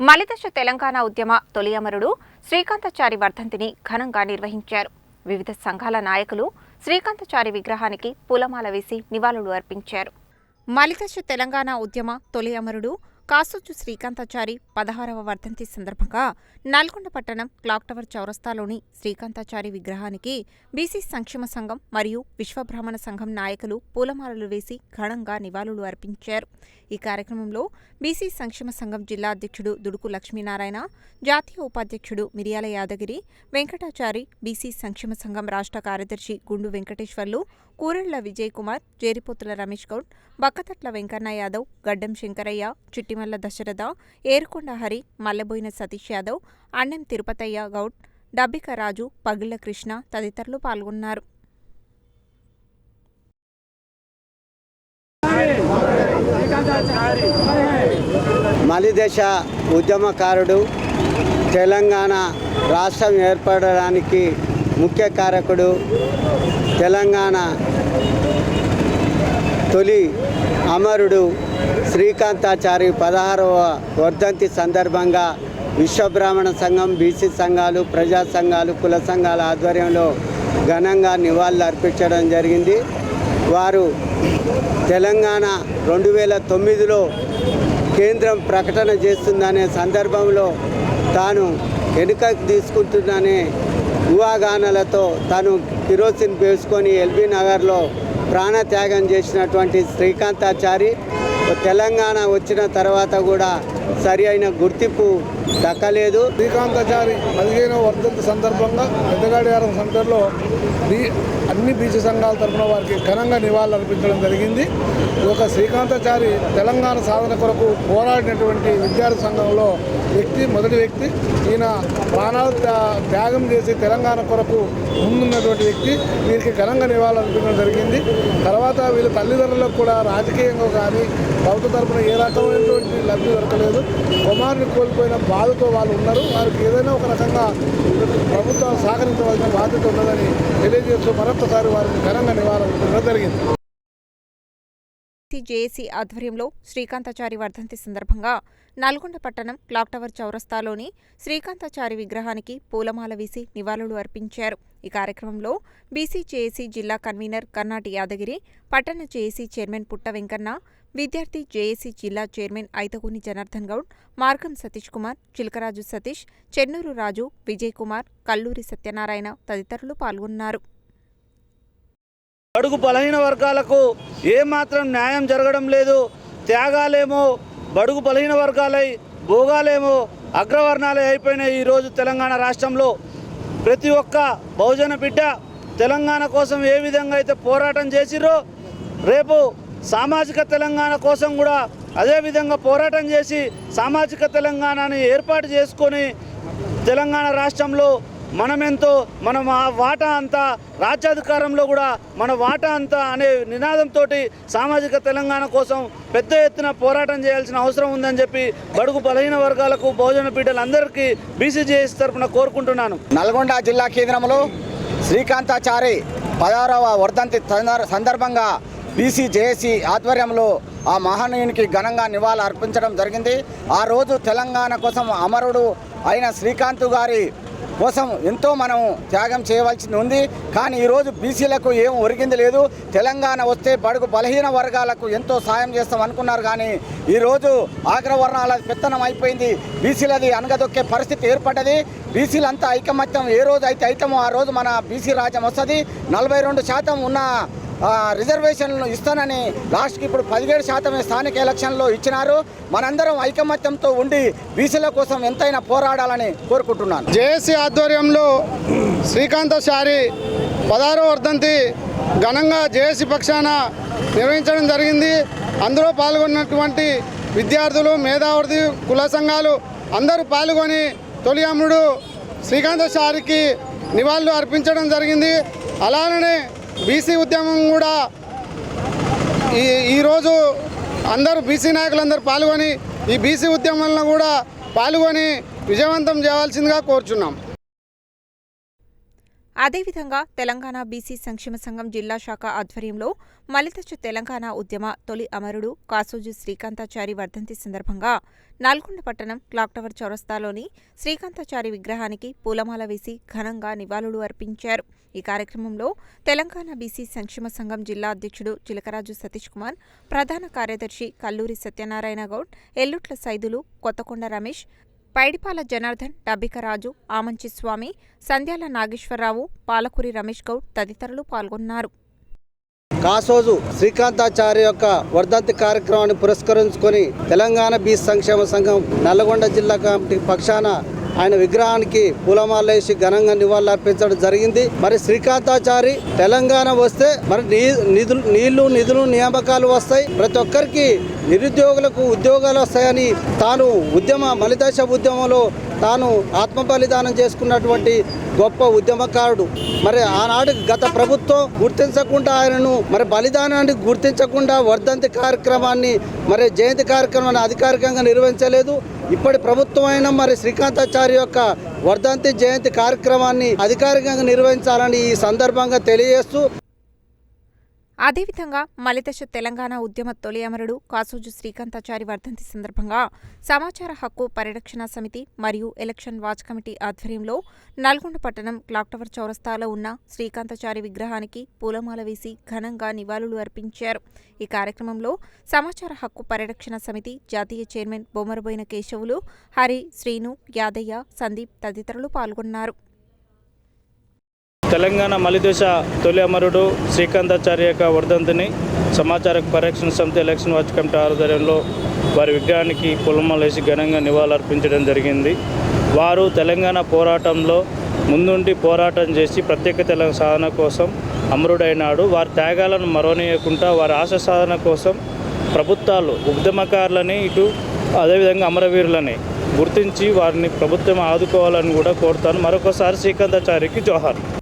మలిదశ తెలంగాణ ఉద్యమ తొలి అమరుడు శ్రీకాంతచారి వర్ధంతిని ఘనంగా నిర్వహించారు. వివిధ సంఘాల నాయకులు శ్రీకాంతచారి విగ్రహానికి పూలమాల వేసి నివాళులు అర్పించారు. మలిదశ తెలంగాణ ఉద్యమ తొలి అమరుడు కాసొచ్చు శ్రీకాంతాచారి పదహారవ వర్ధంతి సందర్భంగా నల్గొండ పట్టణం క్లాక్ టవర్ చౌరస్తాలోని శ్రీకాంతాచారి విగ్రహానికి బీసీ సంక్షేమ సంఘం మరియు విశ్వబ్రాహ్మణ సంఘం నాయకులు పూలమాలలు వేసి ఘనంగా నివాళులు అర్పించారు. ఈ కార్యక్రమంలో బీసీ సంక్షేమ సంఘం జిల్లా అధ్యక్షుడు దుడుకు లక్ష్మీనారాయణ జాతీయ ఉపాధ్యక్షుడు మిరియాల యాదగిరి వెంకటాచారి బీసీ సంక్షేమ సంఘం రాష్ట్ర కార్యదర్శి గుండు వెంకటేశ్వర్లు కూరెళ్ళ విజయ్ కుమార్ జేరిపోతుల రమేష్ గౌడ్ బక్కతట్ల వెంకన్న యాదవ్ గడ్డం శంకరయ్య చిట్టిమల్ల దశరథ ఏరుకొండ హరి మల్లబోయిన సతీష్ యాదవ్ అన్నెం తిరుపతయ్య గౌడ్ డబ్బిక రాజు పగిళ్ళ కృష్ణ తదితరులు పాల్గొన్నారు. మలిదశ ఉద్యమకారుడు తెలంగాణ రాష్ట్రం ఏర్పడడానికి ముఖ్య కారకుడు తెలంగాణ తొలి అమరుడు శ్రీకాంతాచారి పదహారవ వర్ధంతి సందర్భంగా విశ్వబ్రాహ్మణ సంఘం బీసీ సంఘాలు ప్రజా సంఘాలు కుల సంఘాల ఆధ్వర్యంలో ఘనంగా నివాళులు అర్పించడం జరిగింది. వారు తెలంగాణ రెండు వేల తొమ్మిదిలో కేంద్రం ప్రకటన చేస్తుందనే సందర్భంలో తాను వెనుకకు తీసుకుంటుందనే ఊహాగానాలతో తను కిరోసిన్ పేసుకొని ఎల్బీ నగర్లో ప్రాణత్యాగం చేసినటువంటి శ్రీకాంతాచారి తెలంగాణ వచ్చిన తర్వాత కూడా సరి అయిన గుర్తింపు దక్కలేదు. శ్రీకాంతాచారి పదిహేన వర్ధంతి సందర్భంగా పెద్దగాడిగారం సెంటర్లో బీ అన్ని బీసీ సంఘాల తరఫున వారికి ఘనంగా నివాళులర్పించడం జరిగింది. ఒక శ్రీకాంతచారి శ్రీకాంతాచారి తెలంగాణ సాధన కొరకు పోరాడినటువంటి విద్యార్థి సంఘంలో వ్యక్తి మొదటి వ్యక్తి. ఈయన ప్రాణాలు త్యా- త్యాగం చేసి తెలంగాణ కొరకు ముందున్నటువంటి వ్యక్తి. వీరికి ఘనంగా నివాళులర్పించడం జరిగింది. తర్వాత వీళ్ళ తల్లిదండ్రులకు కూడా రాజకీయంగా కానీ ప్రభుత్వ తరఫున ఏ రకమైనటువంటి లబ్ధి దొరకలేదు. కుమారుని కోల్పోయిన బాధతో వాళ్ళు ఉన్నారు. వారికి ఏదైనా ఒక రకంగా ప్రభుత్వం సహకరించవలసిన బాధ్యత ఉన్నదని తెలియజేస్తూ మరొకసారి వారిని ఘనంగా నివారణ జరిగింది. జేఏసీ ఆధ్వర్యంలో శ్రీకాంతాచారి వర్ధంతి సందర్భంగా నల్గొండ పట్టణం క్లాక్ టవర్ చౌరస్తాలోని శ్రీకాంతాచారి విగ్రహానికి పూలమాల వేసి నివాళులు అర్పించారు. ఈ కార్యక్రమంలో బీసీ జేఏసీ జిల్లా కన్వీనర్ కర్ణాటి యాదగిరి పట్టణ జేఏసీ చైర్మన్ పుట్ట వెంకన్న విద్యార్థి జేఏసీ జిల్లా చైర్మన్ ఐతగూని జనార్దన్ గౌడ్ మార్గం సతీష్ కుమార్ చిలకరాజు సతీష్ చెన్నూరు రాజు విజయ్ కుమార్ కల్లూరి సత్యనారాయణ తదితరులు పాల్గొన్నారు. బడుగు బలహీన వర్గాలకు ఏమాత్రం న్యాయం జరగడం లేదు. త్యాగాలేమో బడుగు బలహీన వర్గాలై భోగాలేమో అగ్రవర్ణాలే అయిపోయినాయి ఈరోజు తెలంగాణ రాష్ట్రంలో. ప్రతి ఒక్క బహుజన బిడ్డ తెలంగాణ కోసం ఏ విధంగా అయితే పోరాటం చేసిరో రేపు సామాజిక తెలంగాణ కోసం కూడా అదేవిధంగా పోరాటం చేసి సామాజిక తెలంగాణని ఏర్పాటు చేసుకొని తెలంగాణ రాష్ట్రంలో మనమెంతో మనం ఆ వాటా అంతా రాజ్యాధికారంలో కూడా మన వాటా అంతా అనే నినాదంతో సామాజిక తెలంగాణ కోసం పెద్ద ఎత్తున పోరాటం చేయాల్సిన అవసరం ఉందని చెప్పి బడుగు బలహీన వర్గాలకు భోజన బిడ్డలందరికీ బీసీజేఎస్ తరఫున కోరుకుంటున్నాను. నల్గొండ జిల్లా కేంద్రంలో శ్రీకాంతాచారి పదహారవ వర్ధంతి సందర్భంగా బీసీ జేఏసీ ఆధ్వర్యంలో ఆ మహనీయునికి ఘనంగా నివాళులు అర్పించడం జరిగింది. ఆ రోజు తెలంగాణ కోసం అమరుడు అయిన శ్రీకాంత్ గారి కోసం ఎంతో మనం త్యాగం చేయవలసి ఉంది. కానీ ఈరోజు బీసీలకు ఏం ఒరిగింది లేదు. తెలంగాణ వస్తే బడుగు బలహీన వర్గాలకు ఎంతో సాయం చేస్తాం అనుకున్నారు. కానీ ఈరోజు ఆగ్రవర్ణాల పెత్తనం అయిపోయింది. బీసీలది అనగదొక్కే పరిస్థితి ఏర్పడ్డది. బీసీలంతా ఐకమత్యం ఏ రోజు అయితే అవుతామో ఆ రోజు మన బీసీ రాజ్యం వస్తుంది. నలభై రెండు శాతం ఉన్న రిజర్వేషన్లు ఇస్తానని లాస్ట్కి ఇప్పుడు పదిహేడు శాతమే స్థానిక ఎలక్షన్లో ఇచ్చినారు. మనందరం ఐకమత్యంతో ఉండి బీసీల కోసం ఎంతైనా పోరాడాలని కోరుకుంటున్నాను. జేఏసీ ఆధ్వర్యంలో శ్రీకాంతాచారి పదహారో వర్ధంతి ఘనంగా జేఏసీ పక్షాన నిర్వహించడం జరిగింది. అందులో పాల్గొన్నటువంటి విద్యార్థులు మేధావృతి కుల సంఘాలు అందరూ పాల్గొని తొలి అమ్ముడు శ్రీకాంతాచారికి నివాళులు అర్పించడం జరిగింది. అలానే బీసీ ఉద్యమం కూడా ఈ ఈరోజు అందరూ బీసీ నాయకులందరూ పాల్గొని ఈ బీసీ ఉద్యమంలో కూడా పాల్గొని విజయవంతం చేయవలసిందిగా కోరుచున్నాం. అదేవిధంగా తెలంగాణ బీసీ సంక్షేమ సంఘం జిల్లా శాఖ ఆధ్వర్యంలో మలితచు తెలంగాణ ఉద్యమ తొలి అమరుడు కాసోజు శ్రీకాంతాచారి వర్ధంతి సందర్భంగా నల్గొండ పట్టణం క్లాక్ టవర్ చౌరస్తాలోని శ్రీకాంతాచారి విగ్రహానికి పూలమాల వేసి ఘనంగా నివాళులు అర్పించారు. ఈ కార్యక్రమంలో తెలంగాణ బీసీ సంక్షేమ సంఘం జిల్లా అధ్యక్షుడు చిలకరాజు సతీష్ కుమార్ ప్రధాన కార్యదర్శి కల్లూరి సత్యనారాయణ గౌడ్ ఎల్లుట్ల సైదులు కొత్తకొండ రమేష్ పైడిపాల జనార్దన్ డబ్బికరాజు ఆమంచి స్వామి సంధ్యాల నాగేశ్వరరావు పాలకూరి రమేష్ గౌడ్ తదితరులు పాల్గొన్నారు. కాసోజు శ్రీకాంతాచార్య యొక్క వర్ధంతి కార్యక్రమాన్ని పురస్కరించుకొని తెలంగాణ బీచ్ సంక్షేమ సంఘం నల్లగొండ జిల్లా కమిటీ పక్షాన ఆయన విగ్రహానికి పూలమాలేసి ఘనంగా నివాళులర్పించడం జరిగింది. మరి శ్రీకాంతాచారి తెలంగాణ వస్తే మరి నీ- నిధులు నీళ్ళు నిధులు నియామకాలు వస్తాయి. ప్రతి ఒక్కరికి నిరుద్యోగులకు ఉద్యోగాలు వస్తాయని తాను ఉద్యమ మలిదశ ఉద్యమంలో తాను ఆత్మ బలిదానం చేసుకున్నటువంటి గొప్ప ఉద్యమకారుడు. మరి ఆనాడు గత ప్రభుత్వం గుర్తించకుండా ఆయనను మరి బలిదానాన్ని గుర్తించకుండా వర్ధంతి కార్యక్రమాన్ని మరి జయంతి కార్యక్రమాన్ని అధికారికంగా నిర్వహించలేదు. ఇప్పటి ప్రభుత్వం అయినా మరి శ్రీకాంతాచార్య యొక్క వర్ధంతి జయంతి కార్యక్రమాన్ని అధికారికంగా నిర్వహించాలని ఈ సందర్భంగా తెలియజేస్తూ అదేవిధంగా మలిదశ తెలంగాణ ఉద్యమ తొలి అమరుడు కాసోజు శ్రీకాంతాచారి వర్ధంతి సందర్భంగా సమాచార హక్కు పరిరక్షణ సమితి మరియు ఎలక్షన్ వాచ్ కమిటీ ఆధ్వర్యంలో నల్గొండ పట్టణం క్లాక్ టవర్ చౌరస్తాలో ఉన్న శ్రీకాంతాచారి విగ్రహానికి పూలమాల వేసి ఘనంగా నివాళులు అర్పించారు. ఈ కార్యక్రమంలో సమాచార హక్కు పరిరక్షణ సమితి జాతీయ చైర్మన్ బొమ్మరబోయిన కేశవులు హరి శ్రీను యాదయ్య సందీప్ తదితరులు పాల్గొన్నారు. తెలంగాణ మలిదశ తొలి అమరుడు శ్రీకాంతాచార్య యొక్క వర్ధంతిని సమాచార పరిరక్షణ సమితి ఎలక్షన్ వాచ్ కమిటీ ఆధ్వర్యంలో వారి విగ్రహానికి పొలమలేసి ఘనంగా నివాళులర్పించడం జరిగింది. వారు తెలంగాణ పోరాటంలో ముందుండి పోరాటం చేసి ప్రత్యేక తెలంగాణ సాధన కోసం అమరుడైనాడు. వారి త్యాగాలను మరోనీయకుండా వారి ఆశ సాధన కోసం ప్రభుత్వాలు ఉద్యమకారులని ఇటు అదేవిధంగా అమరవీరులని గుర్తించి వారిని ప్రభుత్వం ఆదుకోవాలని కూడా కోరుతాను. మరొకసారి శ్రీకాంతాచార్యకి జోహార్.